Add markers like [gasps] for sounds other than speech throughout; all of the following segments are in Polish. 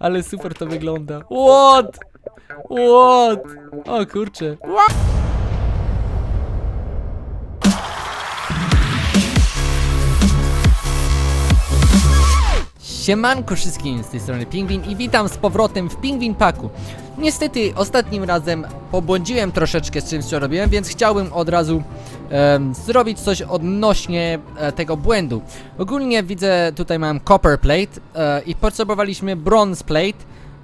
Ale super to wygląda. What? What? O kurczę. Siemanko wszystkim, z tej strony Pingwin i witam z powrotem w Pingwin Paku. Niestety ostatnim razem pobłądziłem troszeczkę z czymś co robiłem, więc chciałbym od razu em, zrobić coś odnośnie e, tego błędu. Ogólnie widzę tutaj mam copper plate e, i potrzebowaliśmy bronze plate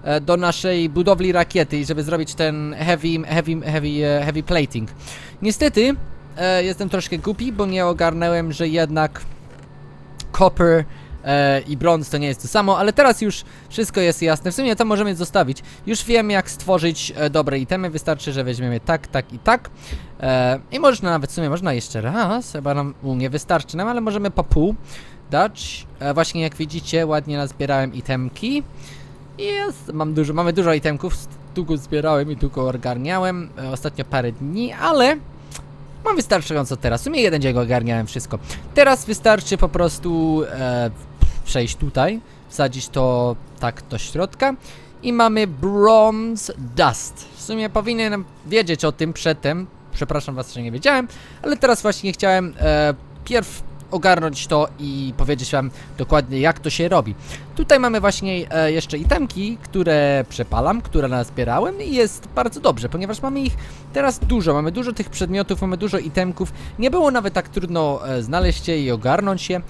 e, do naszej budowli rakiety, żeby zrobić ten heavy, heavy, heavy, e, heavy plating. Niestety e, jestem troszkę głupi, bo nie ogarnąłem, że jednak copper e, i brąz to nie jest to samo, ale teraz już wszystko jest jasne. W sumie to możemy zostawić. Już wiem jak stworzyć e, dobre itemy, wystarczy, że weźmiemy tak, tak i tak. E, I można nawet w sumie, można jeszcze raz, chyba nam u, nie wystarczy nam, ale możemy po pół dać. E, właśnie jak widzicie, ładnie nazbierałem itemki. Jest, mam dużo, mamy dużo itemków, długo zbierałem i długo ogarniałem, e, ostatnio parę dni, ale mam wystarczająco teraz. W sumie jeden dzień ogarniałem wszystko. Teraz wystarczy po prostu e, przejść tutaj, wsadzić to tak do środka i mamy Bronze Dust. W sumie powinienem wiedzieć o tym przedtem. Przepraszam was, że nie wiedziałem, ale teraz właśnie chciałem e, pierw ogarnąć to i powiedzieć wam dokładnie jak to się robi. Tutaj mamy właśnie e, jeszcze itemki, które przepalam, które nazbierałem i jest bardzo dobrze, ponieważ mamy ich teraz dużo, mamy dużo tych przedmiotów, mamy dużo itemków, nie było nawet tak trudno e, znaleźć je i ogarnąć je.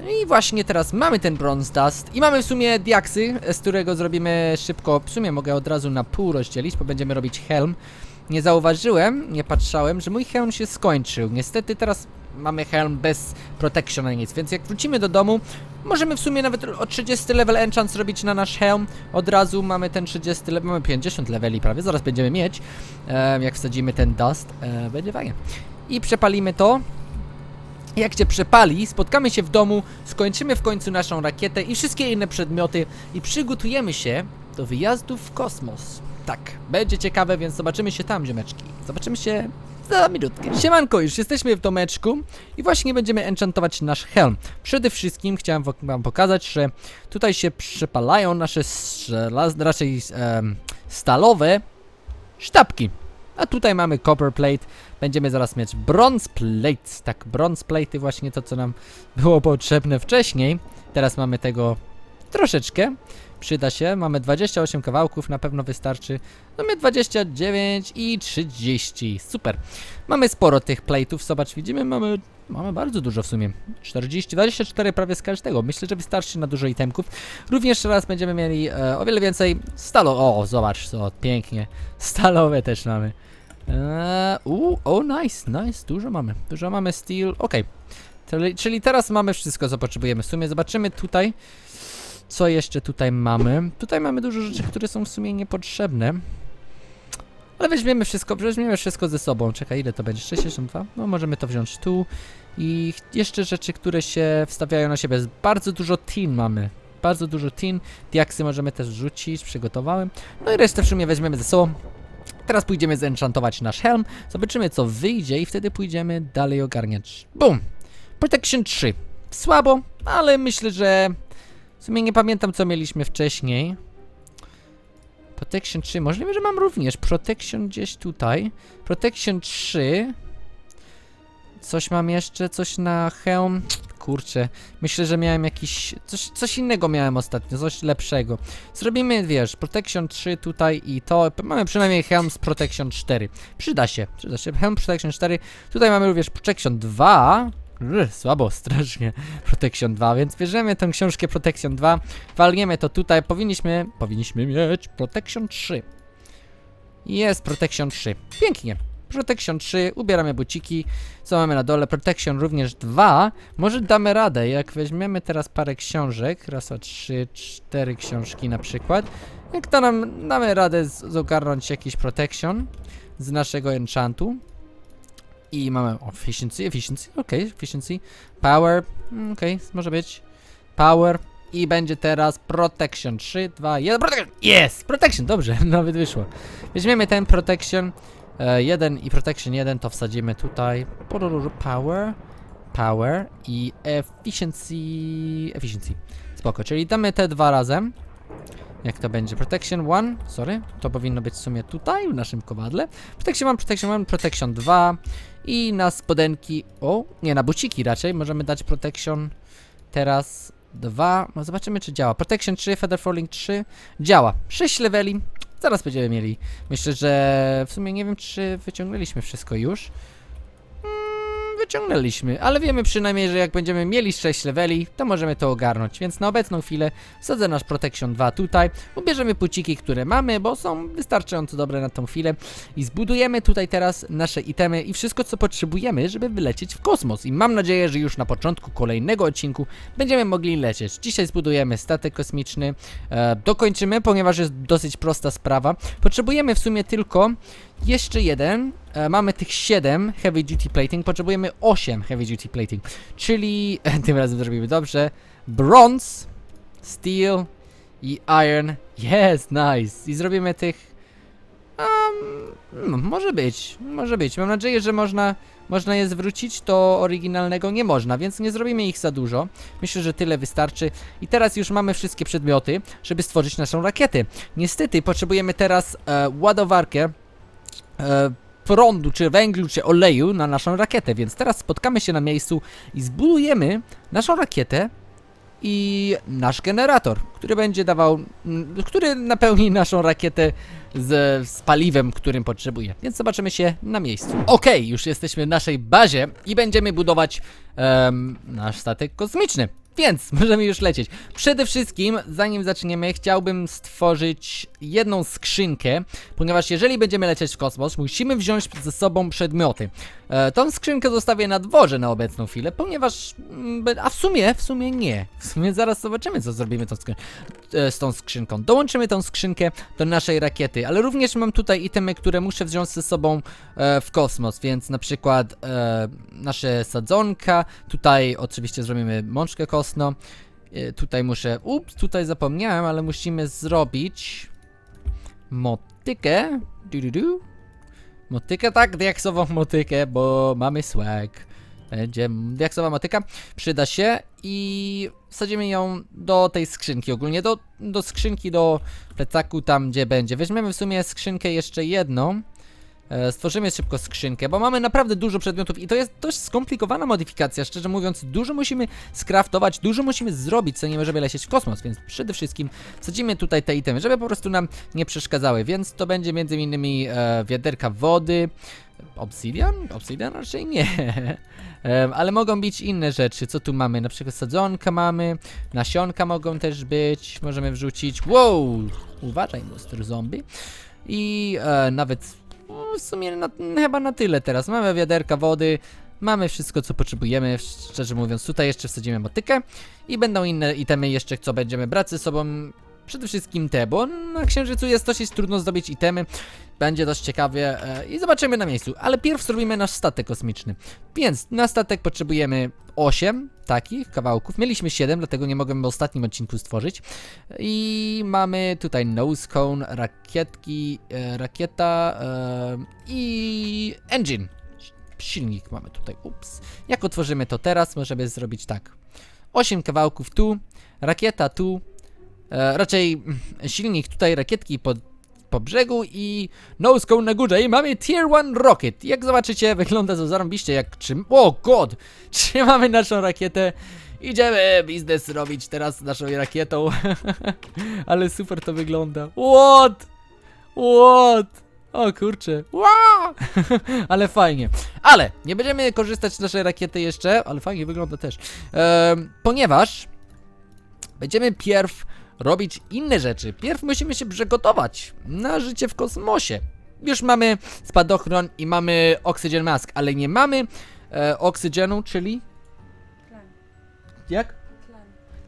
I właśnie teraz mamy ten Bronze Dust i mamy w sumie diaksy, z którego zrobimy szybko, w sumie mogę od razu na pół rozdzielić, bo będziemy robić helm. Nie zauważyłem, nie patrzałem, że mój helm się skończył. Niestety teraz mamy helm bez protection nic, więc jak wrócimy do domu, możemy w sumie nawet o 30 level enchant zrobić na nasz helm. Od razu mamy ten 30 level, mamy 50 leveli prawie, zaraz będziemy mieć, e, jak wsadzimy ten dust, e, będzie fajnie. I przepalimy to. Jak cię przepali, spotkamy się w domu, skończymy w końcu naszą rakietę i wszystkie inne przedmioty i przygotujemy się do wyjazdu w kosmos. Tak, będzie ciekawe, więc zobaczymy się tam, ziomeczki. Zobaczymy się za minutkę. Siemanko, już jesteśmy w domeczku i właśnie będziemy enchantować nasz helm. Przede wszystkim chciałem wa- wam pokazać, że tutaj się przepalają nasze raczej stalowe sztabki. A tutaj mamy copper plate, będziemy zaraz mieć bronze plate. Tak, bronze plate właśnie to, co nam było potrzebne wcześniej. Teraz mamy tego troszeczkę. Przyda się, mamy 28 kawałków, na pewno wystarczy. No mnie 29 i 30. Super. Mamy sporo tych plate'ów, zobacz, widzimy, mamy, mamy bardzo dużo w sumie. 40, 24 prawie z każdego. Myślę, że wystarczy na dużo itemków. Również teraz będziemy mieli e, o wiele więcej stalo. O, zobacz, co pięknie. Stalowe też mamy. Eee, u, o, nice, nice, dużo mamy. Dużo mamy steel, okej. Czyli, czyli teraz mamy wszystko, co potrzebujemy. W sumie zobaczymy tutaj, co jeszcze tutaj mamy. Tutaj mamy dużo rzeczy, które są w sumie niepotrzebne. Ale weźmiemy wszystko, weźmiemy wszystko ze sobą. Czekaj, ile to będzie? 62? No możemy to wziąć tu. I jeszcze rzeczy, które się wstawiają na siebie. Bardzo dużo tin mamy. Bardzo dużo tin. Diaksy możemy też rzucić, przygotowałem. No i resztę w sumie weźmiemy ze sobą. Teraz pójdziemy zenchantować nasz helm, zobaczymy co wyjdzie i wtedy pójdziemy dalej ogarniać. Boom! Protection 3. Słabo, ale myślę, że w sumie nie pamiętam co mieliśmy wcześniej. Protection 3, możliwe, że mam również Protection gdzieś tutaj. Protection 3. Coś mam jeszcze, coś na hełm. Kurczę, myślę, że miałem jakiś. Coś, coś innego miałem ostatnio, coś lepszego. Zrobimy, wiesz, Protection 3 tutaj i to. Mamy przynajmniej Helm z Protection 4. Przyda się, przyda się. Helm Protection 4. Tutaj mamy również Protection 2. Słabo, strasznie. Protection 2, więc bierzemy tę książkę Protection 2, walniemy to tutaj. Powinniśmy, powinniśmy mieć Protection 3. Jest Protection 3. Pięknie. Protection 3, ubieramy buciki. Co mamy na dole? Protection również 2. Może damy radę, jak weźmiemy teraz parę książek, raz, dwa, trzy, cztery książki na przykład. Jak to nam damy radę z- ogarnąć jakiś protection z naszego enchantu. I mamy efficiency, efficiency, okej, efficiency, power, mm, okej, może być, power i będzie teraz protection, 3, 2, 1, protection, jest, protection, dobrze, [laughs] nawet wyszło. Weźmiemy ten protection, e, 1 i protection 1 to wsadzimy tutaj, power, power i efficiency, efficiency, spoko, czyli damy te dwa razem. Jak to będzie? Protection 1, sorry, to powinno być w sumie tutaj, w naszym kowadle. Protection 1, Protection 1, Protection 2 i na spodenki, o, nie, na buciki raczej, możemy dać Protection teraz 2, no zobaczymy czy działa. Protection 3, Feather Falling 3, działa. 6 leveli, zaraz będziemy mieli. Myślę, że w sumie nie wiem czy wyciągnęliśmy wszystko już. Wyciągnęliśmy, ale wiemy przynajmniej, że jak będziemy mieli 6 leveli, to możemy to ogarnąć. Więc na obecną chwilę wsadzę nasz Protection 2 tutaj, ubierzemy puciki, które mamy, bo są wystarczająco dobre na tą chwilę i zbudujemy tutaj teraz nasze itemy i wszystko co potrzebujemy, żeby wylecieć w kosmos. I mam nadzieję, że już na początku kolejnego odcinku będziemy mogli lecieć. Dzisiaj zbudujemy statek kosmiczny, e, dokończymy, ponieważ jest dosyć prosta sprawa. Potrzebujemy w sumie tylko jeszcze jeden. E, mamy tych 7 heavy duty plating, potrzebujemy 8 heavy duty plating, czyli [laughs] tym razem zrobimy dobrze. Bronze, steel i iron. Yes, nice. I zrobimy tych. Um, może być, może być. Mam nadzieję, że można, można je zwrócić. To oryginalnego nie można, więc nie zrobimy ich za dużo. Myślę, że tyle wystarczy. I teraz już mamy wszystkie przedmioty, żeby stworzyć naszą rakietę. Niestety potrzebujemy teraz e, ładowarkę e, prądu, czy węglu, czy oleju na naszą rakietę, więc teraz spotkamy się na miejscu i zbudujemy naszą rakietę i nasz generator, który będzie dawał, który napełni [laughs] naszą rakietę z, z paliwem, którym potrzebuje. Więc zobaczymy się na miejscu. Okej, już jesteśmy w naszej bazie i będziemy budować em, nasz statek kosmiczny. Więc możemy już lecieć. Przede wszystkim, zanim zaczniemy, chciałbym stworzyć jedną skrzynkę, ponieważ jeżeli będziemy lecieć w kosmos, musimy wziąć ze sobą przedmioty. E, tą skrzynkę zostawię na dworze na obecną chwilę, ponieważ. mm, A w sumie, w sumie nie. W sumie zaraz zobaczymy, co zrobimy tą e, z tą skrzynką. Dołączymy tą skrzynkę do naszej rakiety, ale również mam tutaj itemy, które muszę wziąć ze sobą e, w kosmos, więc na przykład e, nasze sadzonka, tutaj oczywiście zrobimy mączkę kostną. E, tutaj muszę. Ups, tutaj zapomniałem, ale musimy zrobić motykę. Du, du, du. Motykę, tak, diaksową motykę, bo mamy swag. Będzie diaksowa motyka, przyda się i wsadzimy ją do tej skrzynki, ogólnie do, do skrzynki, do plecaku, tam gdzie będzie. Weźmiemy w sumie skrzynkę jeszcze jedną. E, stworzymy szybko skrzynkę, bo mamy naprawdę dużo przedmiotów i to jest dość skomplikowana modyfikacja, szczerze mówiąc, dużo musimy skraftować, dużo musimy zrobić, co nie możemy lecieć w kosmos, więc przede wszystkim sadzimy tutaj te itemy, żeby po prostu nam nie przeszkadzały, więc to będzie między innymi e, wiaderka wody, obsidian? Obsidian raczej nie, [laughs] ale mogą być inne rzeczy, co tu mamy, na przykład sadzonka mamy, nasionka mogą też być, możemy wrzucić, wow, uważaj monster zombie. I e, nawet w sumie na, chyba na tyle teraz. Mamy wiaderka wody, mamy wszystko co potrzebujemy, szczerze mówiąc. Tutaj jeszcze wsadzimy motykę i będą inne itemy jeszcze, co będziemy brać ze sobą. Przede wszystkim te, bo na Księżycu jest dosyć trudno zdobyć itemy. Będzie dość ciekawie e, i zobaczymy na miejscu. Ale pierw zrobimy nasz statek kosmiczny. Więc na statek potrzebujemy 8 takich kawałków. Mieliśmy 7, dlatego nie mogłem w ostatnim odcinku stworzyć. I mamy tutaj nose cone, rakietki, e, rakieta e, i engine. Silnik mamy tutaj, ups. Jak otworzymy to teraz, możemy zrobić tak. 8 kawałków tu, rakieta tu, e, raczej silnik tutaj, rakietki po, po brzegu i cone na górze i mamy tier 1 rocket. Jak zobaczycie, [laughs] wygląda to zarąbiście jak czym... O god! [laughs] Trzymamy naszą rakietę. Idziemy biznes robić teraz naszą rakietą. [laughs] Ale super to wygląda. What? What? O kurczę. Wow! ale fajnie. Ale nie będziemy korzystać z naszej rakiety jeszcze, ale fajnie wygląda też. Em, ponieważ będziemy pierw robić inne rzeczy. Pierw musimy się przygotować na życie w kosmosie. Już mamy spadochron i mamy oxygen mask, ale nie mamy e, oksygenu, czyli Tlen. jak? Tlen.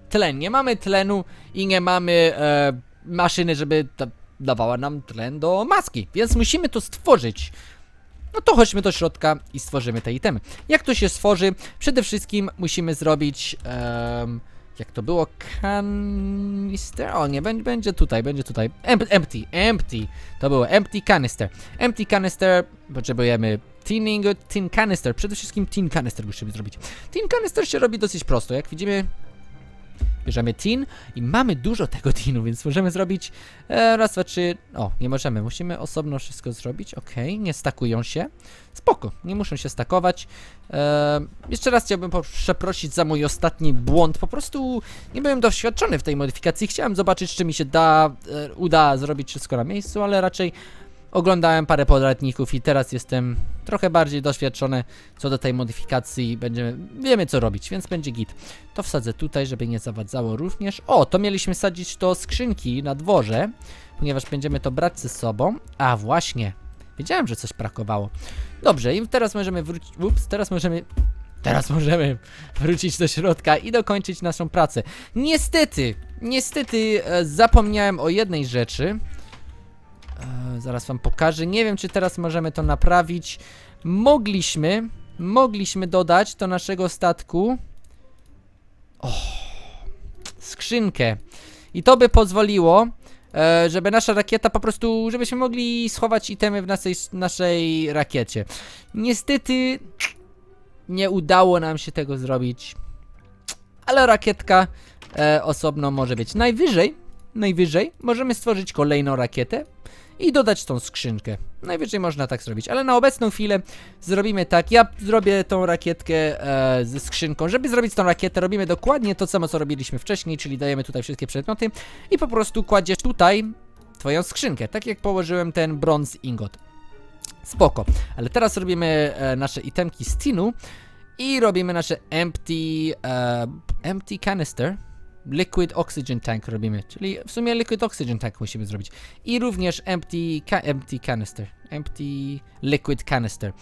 tlen. Nie mamy tlenu i nie mamy e, maszyny, żeby ta dawała nam tlen do maski. Więc musimy to stworzyć. No to chodźmy do środka i stworzymy te itemy. Jak to się stworzy? Przede wszystkim musimy zrobić. em, jak to było? Canister? O nie, będzie, będzie tutaj, będzie tutaj. Em, empty, empty. To było empty canister. Empty canister. Potrzebujemy tin ingot, tin canister. Przede wszystkim tin canister musimy zrobić. Tin canister się robi dosyć prosto. Jak widzimy, Bierzemy tin i mamy dużo [laughs] tego tinu, więc możemy zrobić e, raz, dwa, trzy. O, nie możemy, musimy osobno wszystko zrobić. Okej, nie stakują się. Spoko, nie muszą się stakować. E, jeszcze raz chciałbym przeprosić za mój ostatni błąd. Po prostu nie byłem doświadczony w tej modyfikacji. Chciałem zobaczyć, czy mi się da, e, uda zrobić wszystko na miejscu, ale raczej oglądałem parę poradników i teraz jestem trochę bardziej doświadczony co do tej modyfikacji. Będziemy, wiemy co robić, więc będzie git. To wsadzę tutaj, żeby nie zawadzało również. O, to mieliśmy sadzić do skrzynki na dworze, ponieważ będziemy to brać ze sobą. A właśnie, wiedziałem, że coś brakowało. Dobrze, i teraz możemy wrócić. Ups, teraz możemy. Teraz możemy wrócić do środka i dokończyć naszą pracę. Niestety, niestety e, zapomniałem o jednej rzeczy. E, zaraz wam pokażę. Nie wiem, czy teraz możemy to naprawić. Mogliśmy, mogliśmy dodać do naszego statku. O, skrzynkę. I to by pozwoliło, e, żeby nasza rakieta po prostu, żebyśmy mogli schować itemy w naszej, naszej rakiecie. Niestety nie udało nam się tego zrobić. Ale rakietka e, osobno może być. Najwyżej, najwyżej możemy stworzyć kolejną rakietę i dodać tą skrzynkę. Najwyżej można tak zrobić, ale na obecną chwilę zrobimy tak. Ja zrobię tą rakietkę e, ze skrzynką. Żeby zrobić tą rakietę, robimy dokładnie to samo, co robiliśmy wcześniej, czyli dajemy tutaj wszystkie przedmioty i po prostu kładziesz tutaj twoją skrzynkę, tak jak położyłem ten brąz ingot. Spoko, ale teraz robimy e, nasze itemki z tinu i robimy nasze empty, e, empty canister. Liquid Oxygen Tank robimy, czyli w sumie Liquid Oxygen Tank musimy zrobić. I również empty, ca empty canister, empty liquid canister.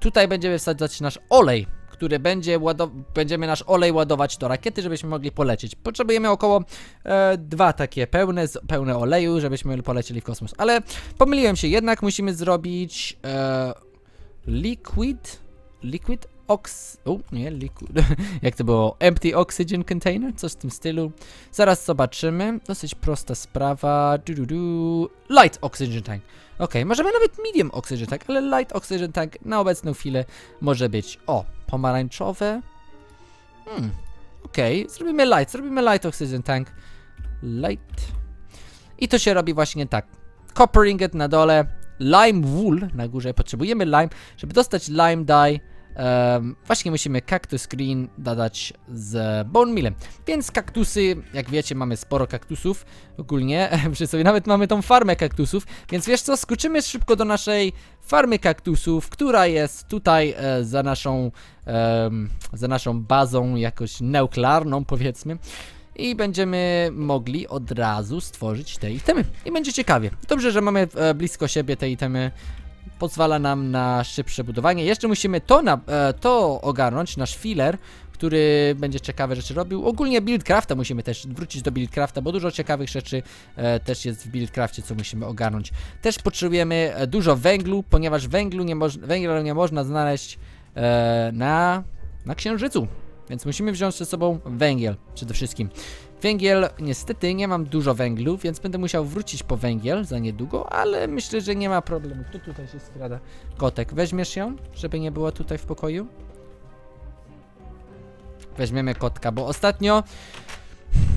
Tutaj będziemy wsadzać nasz olej, który będzie będziemy nasz olej ładować do rakiety, żebyśmy mogli polecieć. Potrzebujemy około e, dwa takie pełne, pełne oleju, żebyśmy polecieli w kosmos. Ale pomyliłem się, jednak musimy zrobić e, liquid, liquid ox... O, nie, liquid... [laughs] Jak to było? Empty oxygen container? Coś w tym stylu. Zaraz zobaczymy. Dosyć prosta sprawa. Du, du, du. Light oxygen tank. Okej, możemy nawet medium oxygen tank, ale light oxygen tank na obecną chwilę może być. O, pomarańczowe. Hmm, okej, zrobimy light, zrobimy light oxygen tank. Light. I to się robi właśnie tak. Copper ingot na dole, lime wool na górze. Potrzebujemy lime, żeby dostać lime dye. Em, właśnie musimy cactus green dodać z bone mealem. Więc kaktusy, jak wiecie, mamy sporo kaktusów ogólnie. [laughs] Przy sobie nawet mamy tą farmę kaktusów. Więc wiesz co, skoczymy szybko do naszej farmy kaktusów, która jest tutaj e, za naszą em, za naszą bazą jakoś nuklearną powiedzmy. I będziemy mogli od razu stworzyć te itemy. I będzie ciekawie. Dobrze, że mamy e, blisko siebie te itemy. Pozwala nam na szybsze budowanie. Jeszcze musimy to, na, e, to ogarnąć, nasz filler, który będzie ciekawe rzeczy robił. Ogólnie buildcrafta musimy też wrócić do buildcrafta, bo dużo ciekawych rzeczy e, też jest w buildcrafcie, co musimy ogarnąć. Też potrzebujemy e, dużo węglu, ponieważ węglu nie węgla nie można znaleźć e, na, na księżycu. Więc musimy wziąć ze sobą węgiel przede wszystkim. Węgiel, niestety nie mam dużo węglu, więc będę musiał wrócić po węgiel za niedługo, ale myślę, że nie ma problemu. Kto tutaj się skrada? Kotek, weźmiesz ją, żeby nie było tutaj w pokoju? Weźmiemy kotka, bo ostatnio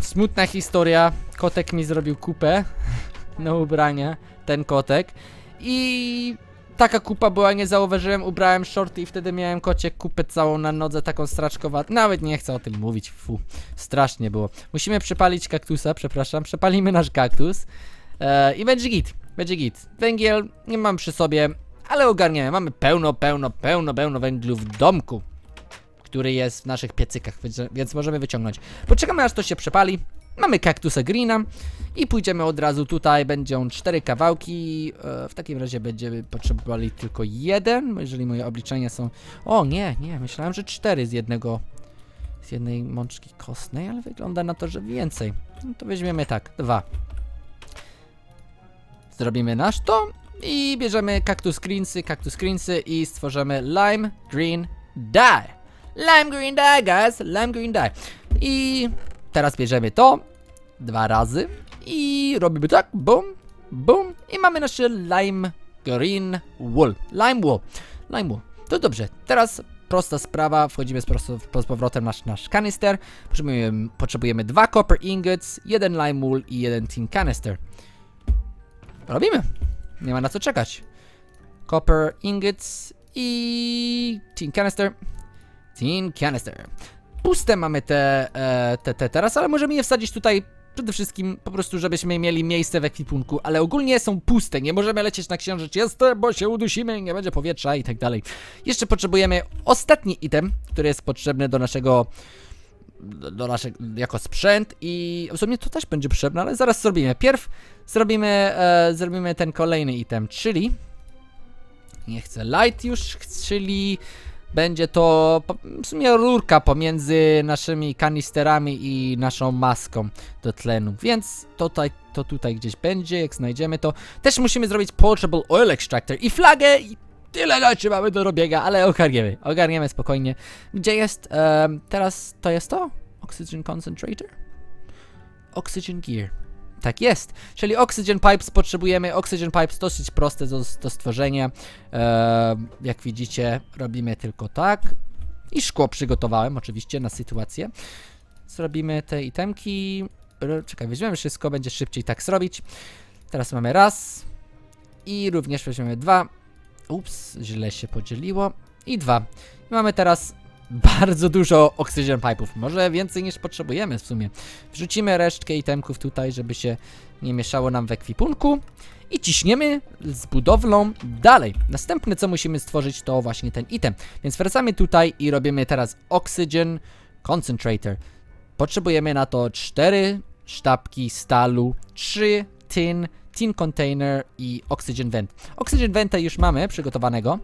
smutna historia. Kotek mi zrobił kupę [laughs] na ubrania, ten kotek. I taka kupa była, nie zauważyłem, ubrałem shorty i wtedy miałem kocie kupę całą na nodze, taką straczkowatą. Nawet nie chcę o tym mówić, fu, strasznie było. Musimy przepalić kaktusa, przepraszam, przepalimy nasz kaktus e, i będzie git, będzie git. Węgiel nie mam przy sobie, ale ogarniemy, mamy pełno, pełno, pełno, pełno węglu w domku, który jest w naszych piecykach, więc możemy wyciągnąć. Poczekamy aż to się przepali, mamy kaktusa greena i pójdziemy od razu tutaj, będą cztery kawałki, e, w takim razie będziemy potrzebowali tylko jeden, jeżeli moje obliczenia są... O nie, nie, myślałem, że cztery z jednego, z jednej mączki kostnej, ale wygląda na to, że więcej. No to weźmiemy tak, dwa. Zrobimy nasz to i bierzemy kaktus greensy, kaktus greensy i stworzymy lime green dye. Lime green dye, guys, lime green dye. I teraz bierzemy to dwa razy i robimy tak, bum, bum i mamy nasze lime green wool, lime wool, lime wool. To dobrze, teraz prosta sprawa, wchodzimy z, prosto, z powrotem na nasz, nasz kanister, potrzebujemy, potrzebujemy dwa copper ingots, jeden lime wool i jeden tin canister. Robimy. Nie ma na co czekać. Copper ingots i tin canister. Tin canister. Puste mamy te, e, te, te teraz, ale możemy je wsadzić tutaj przede wszystkim po prostu, żebyśmy mieli miejsce w ekwipunku, ale ogólnie są puste, nie możemy lecieć na księżyc, jest, bo się udusimy, nie będzie powietrza i tak dalej. Jeszcze potrzebujemy ostatni item, który jest potrzebny do naszego do, naszego, jako sprzęt i w sumie to też będzie potrzebne, ale zaraz zrobimy. Pierw zrobimy, e, zrobimy ten kolejny item, czyli nie chcę light już, czyli będzie to w sumie rurka pomiędzy naszymi kanisterami i naszą maską do tlenu, więc tutaj, to tutaj gdzieś będzie, jak znajdziemy to. Też musimy zrobić portable oil extractor i flagę i tyle rzeczy mamy do robienia, ale ogarniemy, ogarniemy spokojnie. Gdzie jest, em, teraz to jest to? Oxygen concentrator? Oxygen gear. Tak jest, czyli Oxygen Pipes potrzebujemy, Oxygen Pipes dosyć proste do, do stworzenia, Em, jak widzicie robimy tylko tak. I szkło przygotowałem oczywiście na sytuację. Zrobimy te itemki, czekaj, weźmiemy wszystko, będzie szybciej tak zrobić. Teraz mamy raz. I również weźmiemy dwa, ups, źle się podzieliło. I dwa. Mamy teraz bardzo dużo Oxygen Pipe'ów, może więcej niż potrzebujemy w sumie. Wrzucimy resztkę itemków tutaj, żeby się nie mieszało nam w ekwipunku. I ciśniemy z budowlą dalej. Następne co musimy stworzyć to właśnie ten item. Więc wracamy tutaj i robimy teraz Oxygen Concentrator. Potrzebujemy na to 4 sztabki stalu, 3 tin, tin container i oxygen vent. Oxygen venta już mamy przygotowanego,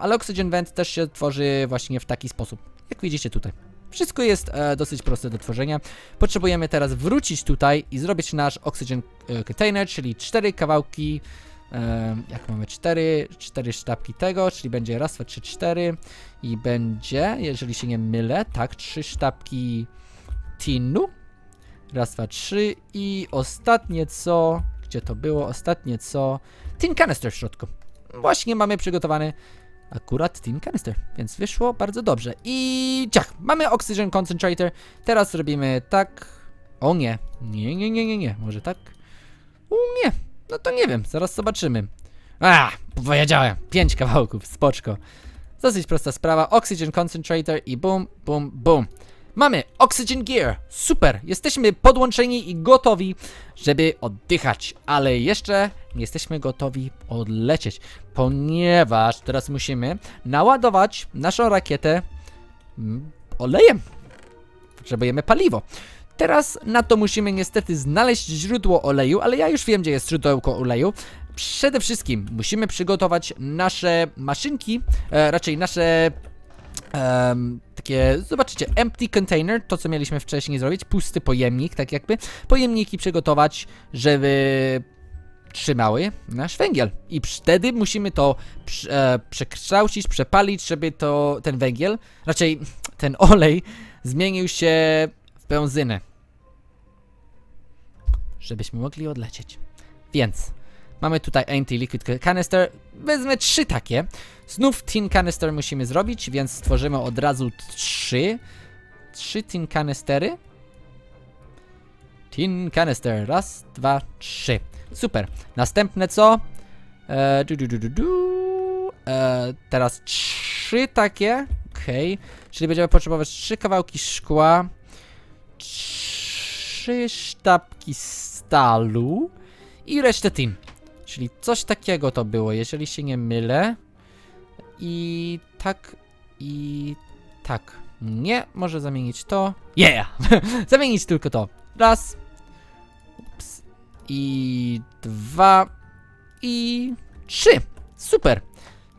ale oxygen vent też się tworzy właśnie w taki sposób, jak widzicie tutaj. Wszystko jest e, dosyć proste do tworzenia. Potrzebujemy teraz wrócić tutaj i zrobić nasz oxygen e, container, czyli cztery kawałki. Jak mamy cztery, cztery sztabki tego, czyli będzie raz, dwa, trzy, cztery i będzie, jeżeli się nie mylę, tak, trzy sztabki tinu. Raz, dwa, trzy i ostatnie co, gdzie to było? Ostatnie co, tin canister w środku. Właśnie mamy przygotowany akurat tin canister, więc wyszło bardzo dobrze. I ciach, mamy oxygen concentrator. Teraz robimy tak. O nie, nie, nie, nie, nie, nie, może tak? U nie, no to nie wiem, zaraz zobaczymy. A, powiedziałem, pięć kawałków, spoczko. Dosyć prosta sprawa, oxygen concentrator i boom, boom, boom. Mamy Oxygen Gear, super, jesteśmy podłączeni i gotowi, żeby oddychać, ale jeszcze nie jesteśmy gotowi odlecieć, ponieważ teraz musimy naładować naszą rakietę mm, olejem. Potrzebujemy paliwo. Teraz na to musimy niestety znaleźć źródło oleju, ale ja już wiem, gdzie jest źródełko oleju. Przede wszystkim musimy przygotować nasze maszynki, e, raczej nasze em, takie, zobaczycie, empty container, to co mieliśmy wcześniej zrobić, pusty pojemnik, tak jakby, pojemniki przygotować, żeby trzymały nasz węgiel. I wtedy musimy to e, przekształcić, przepalić, żeby to, ten węgiel, raczej ten olej zmienił się w benzynę. Żebyśmy mogli odlecieć. Więc mamy tutaj anti-liquid canister, wezmę trzy takie. Znów tin canister musimy zrobić, więc stworzymy od razu trzy. Trzy tin canistery. Tin canister. Raz, dwa, trzy. Super. Następne co? E, du, du, du, du, du. E, teraz trzy takie. Okej. Czyli będziemy potrzebować trzy kawałki szkła. Trzy sztabki stalu. I resztę tin. Czyli coś takiego to było, jeżeli się nie mylę. I tak, i tak. Nie, może zamienić to. Yeah! [laughs] zamienić tylko to. Raz. Ups. I dwa. I trzy. Super.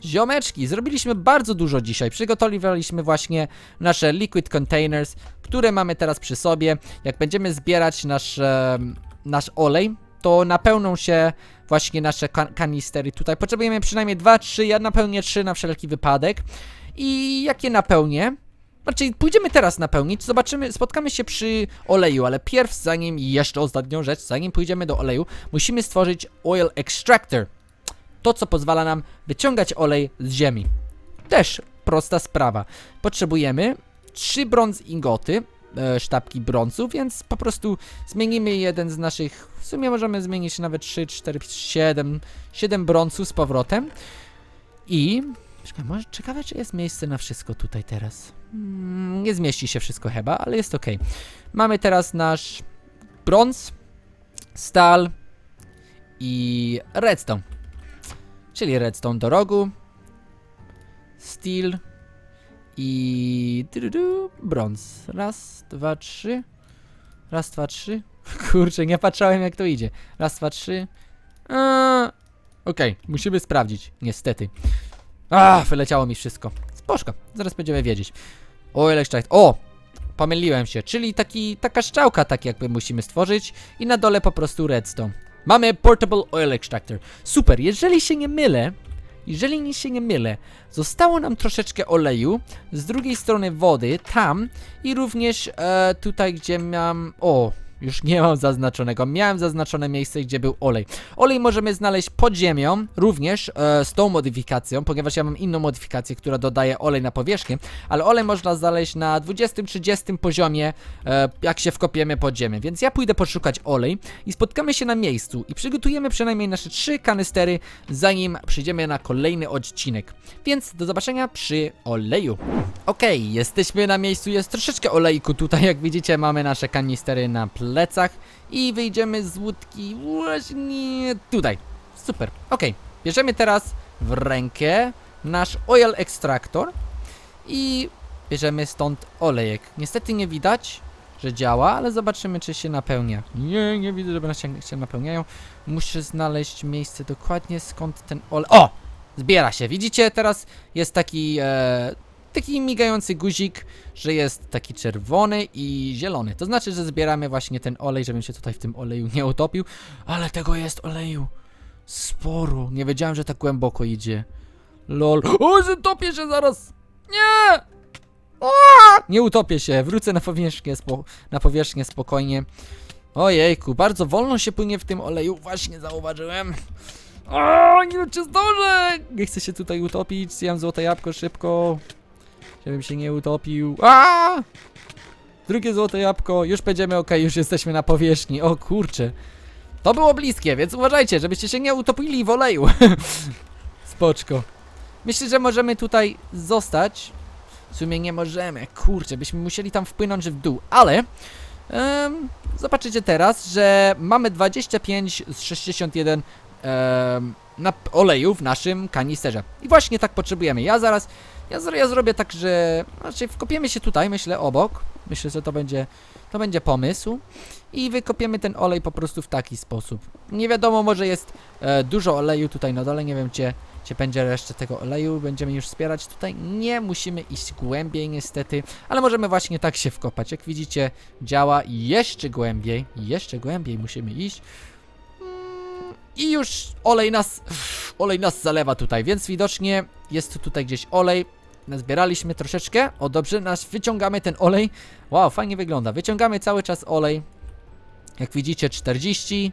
Ziomeczki, zrobiliśmy bardzo dużo dzisiaj. Przygotowaliśmy właśnie nasze liquid containers, które mamy teraz przy sobie. Jak będziemy zbierać nasz, nasz olej, to napełną się właśnie nasze kan kanistery tutaj. Potrzebujemy przynajmniej 2, 3, ja napełnię 3 na wszelki wypadek. I jak je napełnię, znaczy pójdziemy teraz napełnić, zobaczymy, spotkamy się przy oleju, ale pierw, zanim, jeszcze ostatnią rzecz, zanim pójdziemy do oleju, musimy stworzyć oil extractor. To, co pozwala nam wyciągać olej z ziemi. Też prosta sprawa. Potrzebujemy trzy brąz ingoty, e, sztabki brązu, więc po prostu zmienimy jeden z naszych, w sumie możemy zmienić nawet 3, 4, 7, 7 brązu z powrotem i Czekaj, może ciekawe, czy jest miejsce na wszystko tutaj teraz. Mm, nie zmieści się wszystko chyba, ale jest ok. Mamy teraz nasz brąz, stal i redstone. Czyli redstone do rogu, steel i du-du-du, brąz. Raz, dwa, trzy. Raz, dwa, trzy. [laughs] Kurczę, nie patrzałem jak to idzie. Raz, dwa, trzy. Eee, Okej, musimy sprawdzić, niestety. A, wyleciało mi wszystko. Spoczko, zaraz będziemy wiedzieć. O, ile extract. O! Pomyliłem się, czyli taki, taka szczałka tak jakby musimy stworzyć i na dole po prostu redstone. Mamy Portable Oil Extractor. Super, jeżeli się nie mylę, jeżeli nie się nie mylę, zostało nam troszeczkę oleju, z drugiej strony wody, tam i również e, tutaj, gdzie miałem... O, już nie mam zaznaczonego. Miałem zaznaczone miejsce, gdzie był olej. Olej możemy znaleźć pod ziemią, również e, z tą modyfikacją, ponieważ ja mam inną modyfikację, która dodaje olej na powierzchnię, ale olej można znaleźć na 20-30 poziomie, e, jak się wkopiemy pod ziemię. Więc ja pójdę poszukać olej i spotkamy się na miejscu i przygotujemy przynajmniej nasze trzy kanystery, zanim przyjdziemy na kolejny odcinek. Więc do zobaczenia przy oleju. Okej, jesteśmy na miejscu, jest troszeczkę olejku tutaj, jak widzicie mamy nasze kanistery na plecach i wyjdziemy z łódki właśnie tutaj. Super, okej, bierzemy teraz w rękę nasz oil extractor i bierzemy stąd olejek. Niestety nie widać, że działa, ale zobaczymy czy się napełnia. Nie, nie widzę, żeby się, się napełniają. Muszę znaleźć miejsce dokładnie skąd ten olej... O! Zbiera się, widzicie? Teraz jest taki... E, taki migający guzik, że jest taki czerwony i zielony. To znaczy, że zbieramy właśnie ten olej, żebym się tutaj w tym oleju nie utopił. Ale tego jest oleju sporo. Nie wiedziałem, że tak głęboko idzie. Lol. O, zatopię się zaraz! Nie! Nie utopię się, wrócę na powierzchnię, spo, na powierzchnię spokojnie. Ojejku, bardzo wolno się płynie w tym oleju, właśnie zauważyłem. O, nie wiem czy zdążę! Nie chcę się tutaj utopić, zjem złote jabłko szybko. Żebym się nie utopił. A! Drugie złote jabłko, już będziemy ok, już jesteśmy na powierzchni. O kurczę. To było bliskie, więc uważajcie, żebyście się nie utopili w oleju. [laughs] Spoczko. Myślę, że możemy tutaj zostać. W sumie nie możemy, kurczę, byśmy musieli tam wpłynąć w dół, ale em, zobaczycie teraz, że mamy 25 z 61 em, na oleju w naszym kanisterze. I właśnie tak potrzebujemy. Ja zaraz, ja, zro- ja zrobię tak, że znaczy wkopiemy się tutaj, myślę, obok. Myślę, że to będzie, to będzie pomysł. I wykopiemy ten olej po prostu w taki sposób. Nie wiadomo, może jest e, dużo oleju tutaj na dole, nie wiem, gdzie, gdzie będzie reszta tego oleju. Będziemy już wspierać tutaj. Nie musimy iść głębiej niestety, ale możemy właśnie tak się wkopać. Jak widzicie, działa jeszcze głębiej. Jeszcze głębiej musimy iść. Mm, I już olej nas, olej nas zalewa tutaj, więc widocznie jest tutaj gdzieś olej. Nazbieraliśmy troszeczkę. O, dobrze, nas wyciągamy ten olej. Wow, fajnie wygląda. Wyciągamy cały czas olej. Jak widzicie, 40.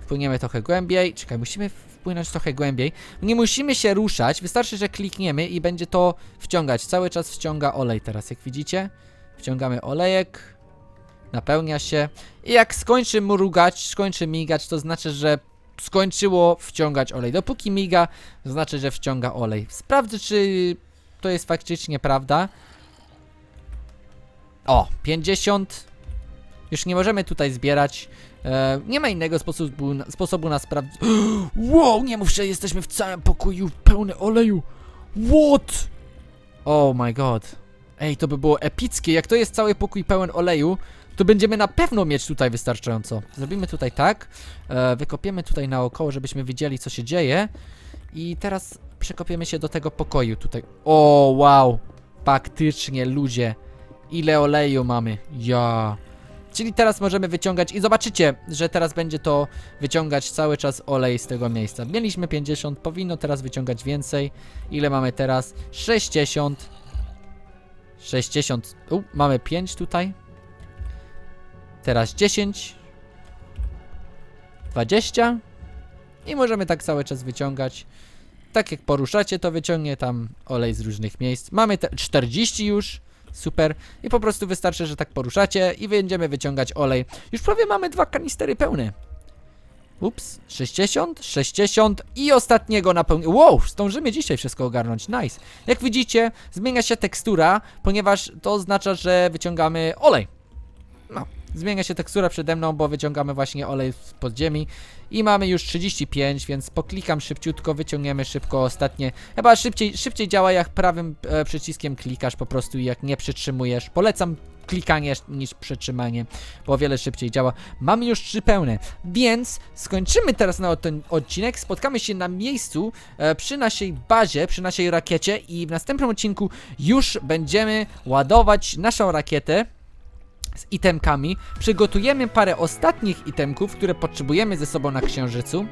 Wpłyniemy trochę głębiej. Czekaj, musimy wpłynąć trochę głębiej. Nie musimy się ruszać, wystarczy, że klikniemy i będzie to wciągać. Cały czas wciąga olej teraz, jak widzicie. Wciągamy olejek. Napełnia się. I jak skończy mrugać, skończy migać, to znaczy, że skończyło wciągać olej. Dopóki miga, to znaczy, że wciąga olej. Sprawdzę, czy to jest faktycznie prawda. O, 50. Już nie możemy tutaj zbierać. E, nie ma innego sposobu, sposobu na sprawdzenie. [gasps] Wow, nie mów, że jesteśmy w całym pokoju pełny oleju. What? Oh my god. Ej, to by było epickie. Jak to jest cały pokój pełen oleju, to będziemy na pewno mieć tutaj wystarczająco. Zrobimy tutaj tak. E, wykopiemy tutaj naokoło, żebyśmy widzieli, co się dzieje. I teraz przekopiemy się do tego pokoju tutaj. O, wow. Faktycznie, ludzie. Ile oleju mamy. Ja. Czyli teraz możemy wyciągać i zobaczycie, że teraz będzie to wyciągać cały czas olej z tego miejsca. Mieliśmy 50, powinno teraz wyciągać więcej. Ile mamy teraz? 60. 60. U, mamy 5 tutaj. Teraz 10. 20. I możemy tak cały czas wyciągać. Tak jak poruszacie, to wyciągnie tam olej z różnych miejsc. Mamy te 40 już, super. I po prostu wystarczy, że tak poruszacie i będziemy wyciągać olej. Już prawie mamy dwa kanistery pełne. Ups, 60, 60 i ostatniego napełnię. Wow, zdążymy dzisiaj wszystko ogarnąć, nice. Jak widzicie, zmienia się tekstura, ponieważ to oznacza, że wyciągamy olej. Zmienia się tekstura przede mną, bo wyciągamy właśnie olej z podziemi i mamy już 35, więc poklikam szybciutko, wyciągniemy szybko ostatnie. Chyba szybciej, szybciej działa jak prawym e, przyciskiem klikasz po prostu i jak nie przytrzymujesz. Polecam klikanie niż przytrzymanie, bo o wiele szybciej działa. Mamy już trzy pełne, więc skończymy teraz na ten odcinek. Spotkamy się na miejscu e, przy naszej bazie, przy naszej rakiecie i w następnym odcinku już będziemy ładować naszą rakietę z itemkami. Przygotujemy parę ostatnich itemków, które potrzebujemy ze sobą na księżycu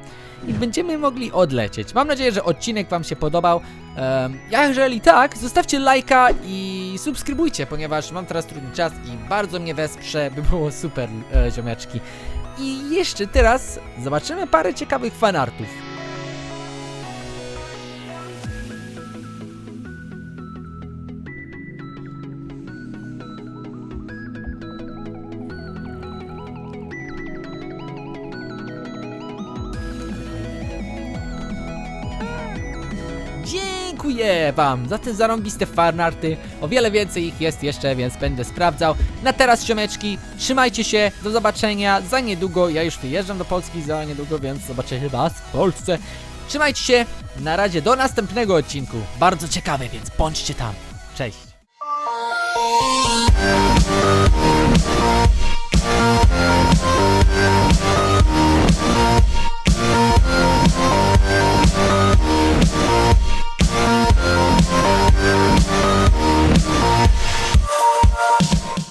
i będziemy mogli odlecieć. Mam nadzieję, że odcinek Wam się podobał. Um, jeżeli tak, zostawcie lajka i subskrybujcie, ponieważ mam teraz trudny czas i bardzo mnie wesprze, by było super, e, ziomeczki. I jeszcze teraz zobaczymy parę ciekawych fanartów. Dziękuję wam za te zarąbiste fanarty. O wiele więcej ich jest jeszcze, więc będę sprawdzał. Na teraz, siomeczki, trzymajcie się, do zobaczenia za niedługo. Ja już wyjeżdżam do Polski za niedługo, więc zobaczę was w Polsce. Trzymajcie się, na razie do następnego odcinku. Bardzo ciekawy, więc bądźcie tam. Cześć.